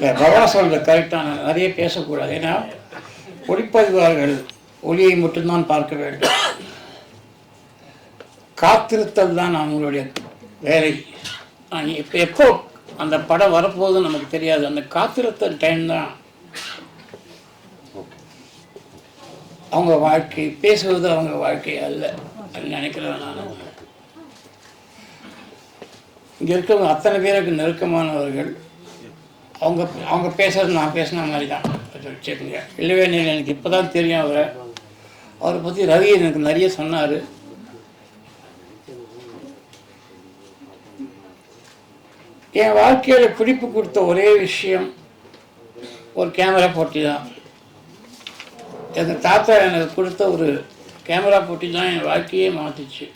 இல்லை பவா சொல்றது கரெக்டான நிறைய பேசக்கூடாது. ஏன்னா ஒளிப்பதிவாளர்கள் ஒளியை மட்டும்தான் பார்க்க வேண்டும். காத்திருத்தல் தான் அவங்களுடைய வேலை. இப்போ எப்போ அந்த படம் வரப்போகுதுன்னு நமக்கு தெரியாது. அந்த காத்திருத்தல் டைம் தான் அவங்க வாழ்க்கை பேசுவது அவங்க வாழ்க்கை அல்ல அப்படின்னு நினைக்கிறேன் நான். இங்கே இருக்கிறவங்க அத்தனை பேருக்கு நெருக்கமானவர்கள். அவங்க அவங்க பேசுறது நான் பேசின மாதிரி தான் வச்சுக்கோங்க இல்லவே எனக்கு இப்போ தான் தெரியும் அவரை. அவரை பற்றி ரவி எனக்கு நிறைய சொன்னார். என் வாழ்க்கையில் பிடிப்பு கொடுத்த ஒரே விஷயம் ஒரு கேமரா போட்டி தான் எங்கள் தாத்தா எனக்கு கொடுத்த ஒரு கேமரா போட்டி தான் என் வாழ்க்கையே மாற்றிச்சு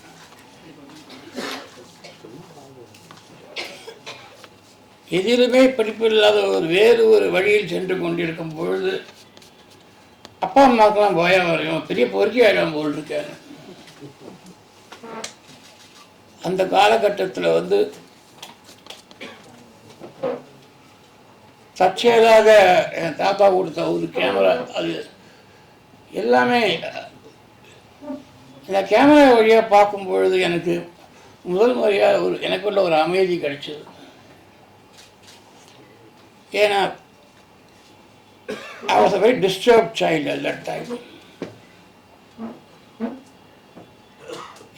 எதிலுமே படிப்பு இல்லாத ஒரு வேறு ஒரு வழியில் சென்று கொண்டிருக்கும் பொழுது அப்பா அம்மாக்கெல்லாம் பயம் வரையும் பெரிய பொறுக்கி ஆகிடும் போல் இருக்காரு அந்த காலகட்டத்தில் வந்து தற்செயலாக என் தாத்தா கொடுத்த ஒரு கேமரா அது எல்லாமே இந்த கேமரா வழியாக பார்க்கும் பொழுது எனக்கு முதல் முறையாக ஒரு எனக்குள்ள ஒரு அமைதி கிடைச்சது. ஏன்னா I was a very disturbed child at that time.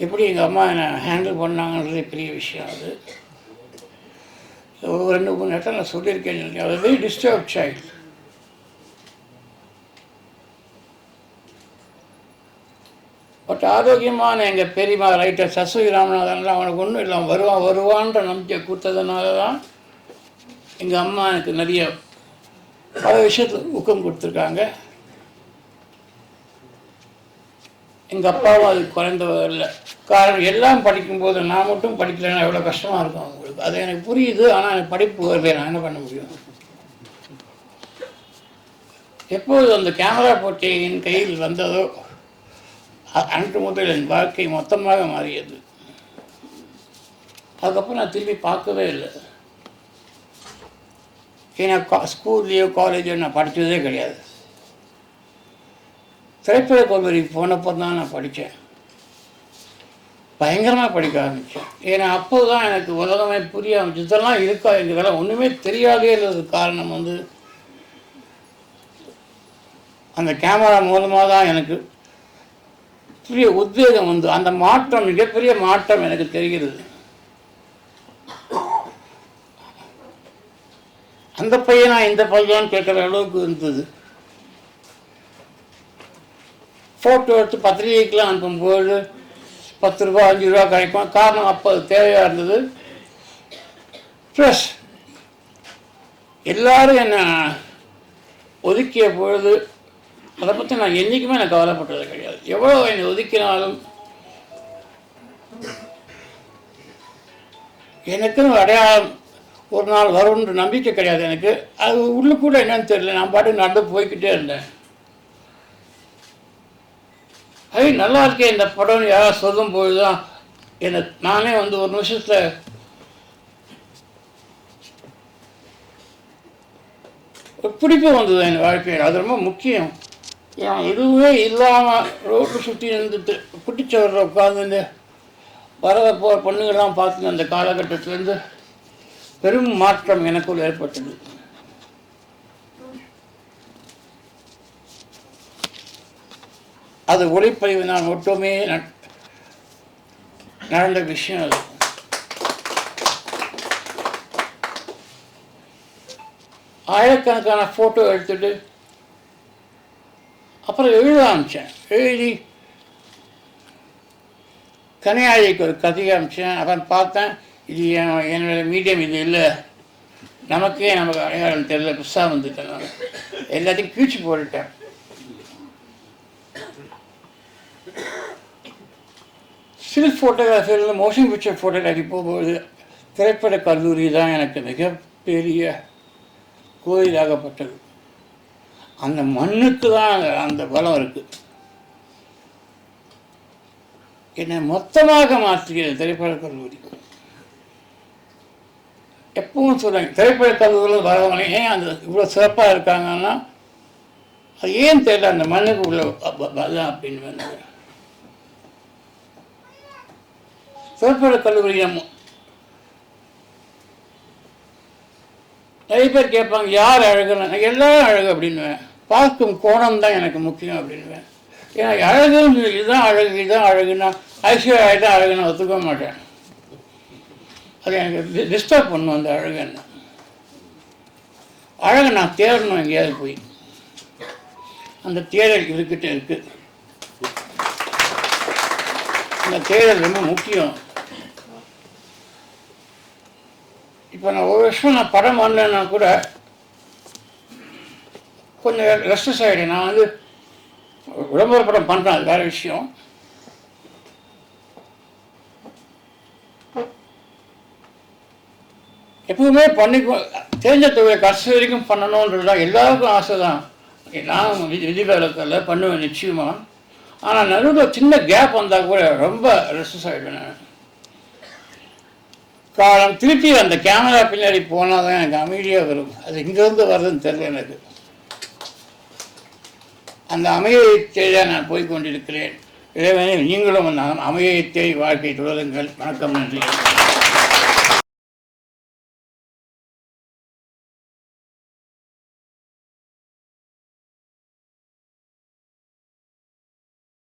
எப்படி எங்கள் அம்மா என்னை ஹேண்டில் பண்ணாங்கன்றது பெரிய விஷயம் அது. ஒரு ரெண்டு மூணு இடத்துல நான் சொல்லியிருக்கேன். அது வெரி டிஸ்டர்ப் சைல்டு பட் ஆரோக்கியமான எங்கள் பெரியம்மா ரைட்டர் சசுவி ராமநாதன்லாம் அவனுக்கு ஒன்றும் இல்லை. அவன் வருவான் வருவான்ற நம்பிக்கை கொடுத்ததுனால தான் எங்கள் அம்மா எனக்கு நிறைய பல விஷயத்துக்கு ஊக்கம் கொடுத்துருக்காங்க. எங்கள் அப்பாவும் அது குறைந்தவர் இல்லை காரணம் எல்லாம் படிக்கும்போது நான் மட்டும் படிக்கலைன்னா எவ்வளோ கஷ்டமாக இருக்கும் அவங்களுக்கு. அது எனக்கு புரியுது ஆனால் எனக்கு படிப்பு வரல. நான் என்ன பண்ண முடியும்? எப்போது அந்த கேமரா போட்டி என் கையில் வந்ததோ அன்று முதல் என் வாழ்க்கை மொத்தமாக மாறியது. அதுக்கப்புறம் நான் திரும்பி பார்க்கவே இல்லை. ஏன்னா கா ஸ்கூல்லையோ காலேஜோ நான் படித்ததே கிடையாது. திரைப்பட கல்லூரிக்கு போனப்போ தான் நான் படித்தேன் பயங்கரமாக படிக்க ஆரம்பித்தேன் ஏன்னா அப்போ தான் எனக்கு உலகமே புரிய ஆரம்பிச்சு இதெல்லாம் இருக்கா இதெல்லாம் ஒன்றுமே தெரியாதேன்றது காரணம் வந்து அந்த கேமரா மூலமாக தான் எனக்கு பெரிய உத்வேகம் வந்து அந்த மாற்றம் மிகப்பெரிய மாற்றம் எனக்கு தெரிகிறது. அந்த பையனா இந்த பையன் கேட்குற அளவுக்கு இருந்தது. ஃபோட்டோ எடுத்து பத்திரிகைக்கெலாம் அனுப்பும்போது பத்து ரூபா அஞ்சு ரூபா கிடைக்கும். காரணம் அப்போ அது தேவையாக இருந்தது. ப்ளஸ் எல்லோரும் என்னை ஒதுக்கிய பொழுது அதை பற்றி நான் என்றைக்குமே நான் கவலைப்பட்டது கிடையாது. எவ்வளோ என்னை ஒதுக்கினாலும் எனக்குன்னு அடையாளம் ஒரு நாள் வரும்ன்ற நம்பிக்கை கிடையாது எனக்கு. அது உள்ளுக்கூட என்னன்னு தெரியல. நான் பாட்டு நடந்து போய்க்கிட்டே இருந்தேன். அது நல்லா இருக்கே இந்த படம்னு யாராவது சொல்லும் போது தான் என்னை நானே வந்து ஒரு நிமிஷத்தில் பிடிப்பு வந்தது என் வாழ்க்கையில். அது ரொம்ப முக்கியம். ஏன் எதுவுமே இல்லாமல் ரோட்டு சுற்றி இருந்துட்டு குட்டிச்சவரில் உட்காந்துட்டு வர போகிற பொண்ணுங்கள்லாம் பார்த்து அந்த காலகட்டத்துலேருந்து பெரும் மாற்றம் எனக்குள் ஏற்பட்டது. அது ஒளிப்பதிவு நான் ஒட்டுமே நடந்த விஷயம் அது. ஆயிரக்கணக்கான ஃபோட்டோ எடுத்துட்டு அப்புறம் எழுத ஆரம்பித்தேன் எழுதி கனியாழிக்கு ஒரு கதை அமிச்சேன் அப்புறம் பார்த்தேன். இது என்னோட மீடியம் இது இல்லை. நமக்கே நமக்கு அடையாளம் தெரியல. புதுசாக வந்துட்டேன் நான். எல்லாத்தையும் கீழ்ச்சி போட்டுட்டேன். ஸ்டில் ஃபோட்டோகிராஃபியில் மோஷன் பிக்சர் ஃபோட்டோகிராஃபி போகும்போது திரைப்பட கல்லூரி தான் எனக்கு மிகப்பெரிய கோயிலாகப்பட்டது அந்த மண்ணுக்கு தான் அந்த- பலம் இருக்குது என்னை மொத்தமாக மாற்றுகிறது திரைப்பட கல்லூரி. எப்பவும் சொல்கிறாங்க திரைப்பட கல்லூரியில் வரவங்க ஏன் அந்த இவ்வளோ சிறப்பாக இருக்காங்கன்னா அது ஏன் தெரியல அந்த மண்ணுக்கு உள்ள அதான் அப்படின்னு வந்து. திரைப்பட கல்லூரி நம்ம நிறைய பேர் கேட்பாங்க யார் அழகுன்னு? எல்லாரும் அழகு அப்படின்னுவேன். பார்க்கும் கோணம் தான் எனக்கு முக்கியம் அப்படின்னுவேன். ஏன்னா அழகுன்னு இதுதான் அழகு இதுதான் அழகுன்னா ஐஸ்வர்யா தான் அழகுன்னு ஒத்துக்க மாட்டேன். அது எனக்கு டிஸ்டர்ப் பண்ணும் அந்த அழகு என்ன. அழகை நான் தேடணும் எங்கேயாவது போய். அந்த தேடல் இருக்கிட்ட இருக்குது அந்த தேடல் ரொம்ப முக்கியம். இப்போ நான் ஒரு வருஷம் நான் படம் வரலன்னா கூட கொஞ்சம் ரெஸ்ட்ரெஸ் ஆகிட்டேன் நான் வந்து விளம்பர படம் பண்ணுறேன் அது வேறு விஷயம். எப்பவுமே பண்ணி தெரிஞ்ச தொழிலை கடைசி வரைக்கும் பண்ணணுன்றது தான் எல்லாருக்கும் ஆசை தான் நான் விதி விதிவிலக்கில் பண்ணுவேன் நிச்சயமாக ஆனால் நடுவில் சின்ன கேப் வந்தால் கூட ரொம்ப ரெஸ்டஸ் ஆகிடுவேன் நான். காலம் திருப்பி அந்த கேமரா பின்னாடி போனால் தான் எனக்கு அமைதியாக வரும். அது இங்கேருந்து வருதுன்னு தெரியல எனக்கு. அந்த அமைதியை தேட நான் போய் கொண்டிருக்கிறேன். இறைவனை நீங்களும் அந்த அமைதியை தேடி வாழ்க்கை தொடருங்கள். வணக்கம் நன்றி.